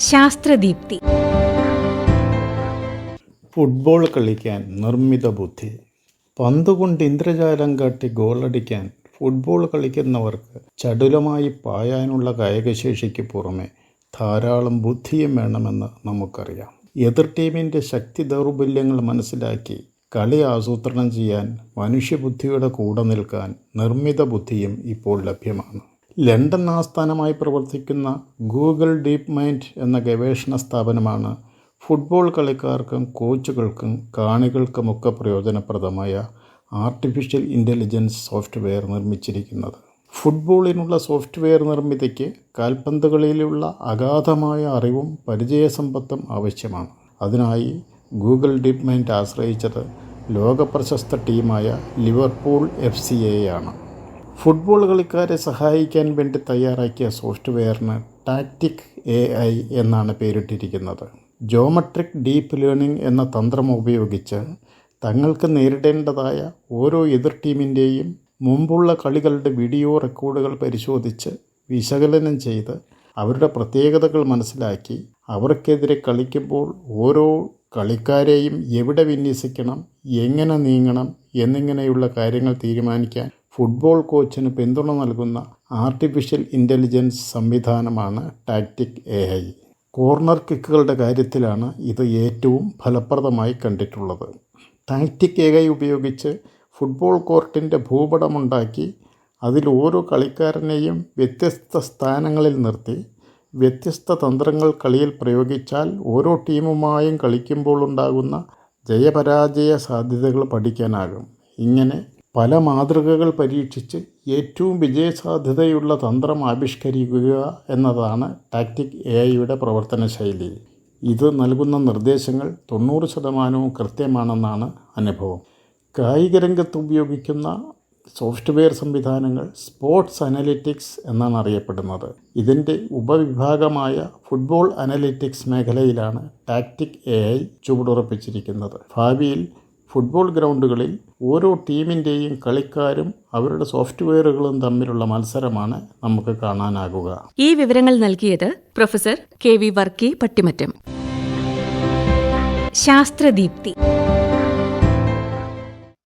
ശാസ്ത്രദീപ്തി. Football കളിക്കാൻ നിർമ്മിത ബുദ്ധി. പന്തുകൊണ്ട് ഇന്ദ്രജാലം കാട്ടി ഗോളടിക്കാൻ ഫുട്ബോൾ കളിക്കുന്നവർക്ക് ചടുലമായി പായാനുള്ള കായികശേഷിക്ക് പുറമെ ധാരാളം ബുദ്ധിയും വേണമെന്ന് നമുക്കറിയാം. എതിർ ടീമിന്റെ ശക്തി ദൗർബല്യങ്ങൾ മനസ്സിലാക്കി കളി ആസൂത്രണം ചെയ്യാൻ മനുഷ്യബുദ്ധിയുടെ കൂടെ നിൽക്കാൻ നിർമ്മിത ബുദ്ധിയും ഇപ്പോൾ ലഭ്യമാണ്. ലണ്ടൻ ആസ്ഥാനമായി പ്രവർത്തിക്കുന്ന ഗൂഗിൾ ഡീപ് മൈൻഡ് എന്ന ഗവേഷണ സ്ഥാപനമാണ് ഫുട്ബോൾ കളിക്കാർക്കും കോച്ചുകൾക്കും കാണികൾക്കുമൊക്കെ പ്രയോജനപ്രദമായ ആർട്ടിഫിഷ്യൽ ഇന്റലിജൻസ് സോഫ്റ്റ്വെയർ നിർമ്മിച്ചിരിക്കുന്നത്. ഫുട്ബോളിനുള്ള സോഫ്റ്റ്വെയർ നിർമ്മിതിക്ക് കാൽപന്ത് കളിയിലുള്ള അഗാധമായ അറിവും പരിചയസമ്പത്തും ആവശ്യമാണ്. അതിനായി ഗൂഗിൾ ഡീപ് മൈൻഡ് ആശ്രയിച്ചത് ലോകപ്രശസ്ത ടീമായ ലിവർപൂൾ എഫ് സി എയാണ് ഫുട്ബോൾ കളിക്കാരെ സഹായിക്കാൻ വേണ്ടി തയ്യാറാക്കിയ സോഫ്റ്റ്വെയറിന് ടാക്റ്റിക് എ ഐ എന്നാണ് പേരിട്ടിരിക്കുന്നത്. ജോമെട്രിക് ഡീപ്പ് ലേണിംഗ് എന്ന തന്ത്രം ഉപയോഗിച്ച് തങ്ങൾക്ക് നേരിടേണ്ടതായ ഓരോ എതിർ ടീമിന്റെയും മുമ്പുള്ള കളികളുടെ വീഡിയോ റെക്കോർഡുകൾ പരിശോധിച്ച് വിശകലനം ചെയ്ത് അവരുടെ പ്രത്യേകതകൾ മനസ്സിലാക്കി അവർക്കെതിരെ കളിക്കുമ്പോൾ ഓരോ കളിക്കാരെയും എവിടെ വിന്യസിക്കണം എങ്ങനെ നീങ്ങണം എന്നിങ്ങനെയുള്ള കാര്യങ്ങൾ തീരുമാനിക്കാൻ ഫുട്ബോൾ കോച്ചിന് പിന്തുണ നൽകുന്ന ആർട്ടിഫിഷ്യൽ ഇന്റലിജൻസ് സംവിധാനമാണ് ടാക്റ്റിക് എ ഐ. കോർണർ കിക്കുകളുടെ കാര്യത്തിലാണ് ഇത് ഏറ്റവും ഫലപ്രദമായി കണ്ടിട്ടുള്ളത്. ടാക്റ്റിക് എ ഐ ഉപയോഗിച്ച് ഫുട്ബോൾ കോർട്ടിന്റെ ഭൂപടമുണ്ടാക്കി അതിൽ ഓരോ കളിക്കാരനെയും വ്യത്യസ്ത സ്ഥാനങ്ങളിൽ നിർത്തി വ്യത്യസ്ത തന്ത്രങ്ങൾ കളിയിൽ പ്രയോഗിച്ചാൽ ഓരോ ടീമുമായും കളിക്കുമ്പോൾ ഉണ്ടാകുന്ന ജയപരാജയ സാധ്യതകൾ പഠിക്കാനാകും. ഇങ്ങനെ പല മാതൃകകൾ പരീക്ഷിച്ച് ഏറ്റവും വിജയസാധ്യതയുള്ള തന്ത്രം ആവിഷ്കരിക്കുക എന്നതാണ് ടാക്റ്റിക് എ ഐയുടെ പ്രവർത്തന ശൈലി ഇത് നൽകുന്ന നിർദ്ദേശങ്ങൾ തൊണ്ണൂറ് ശതമാനവും കൃത്യമാണെന്നാണ് അനുഭവം. കായിക രംഗത്ത് ഉപയോഗിക്കുന്ന സോഫ്റ്റ്വെയർ സംവിധാനങ്ങൾ സ്പോർട്സ് അനലിറ്റിക്സ് എന്നാണ് അറിയപ്പെടുന്നത്. ഇതിന്റെ ഉപവിഭാഗമായ ഫുട്ബോൾ അനലിറ്റിക്സ് മേഖലയിലാണ് ടാക്റ്റിക് എ ഐ ചുവടുറപ്പിച്ചിരിക്കുന്നത്. ഭാവിയിൽ ഫുട്ബോൾ ഗ്രൗണ്ടുകളിൽ ഓരോ ടീമിന്റെയും കളിക്കാരും അവരുടെ സോഫ്റ്റ്വെയറുകളും തമ്മിലുള്ള മത്സരമാണ് നമുക്ക് കാണാനാകുക. ഈ വിവരങ്ങൾ നൽകിയത് professor K V Varkey Pattimattam. ശാസ്ത്രദീപ്തി.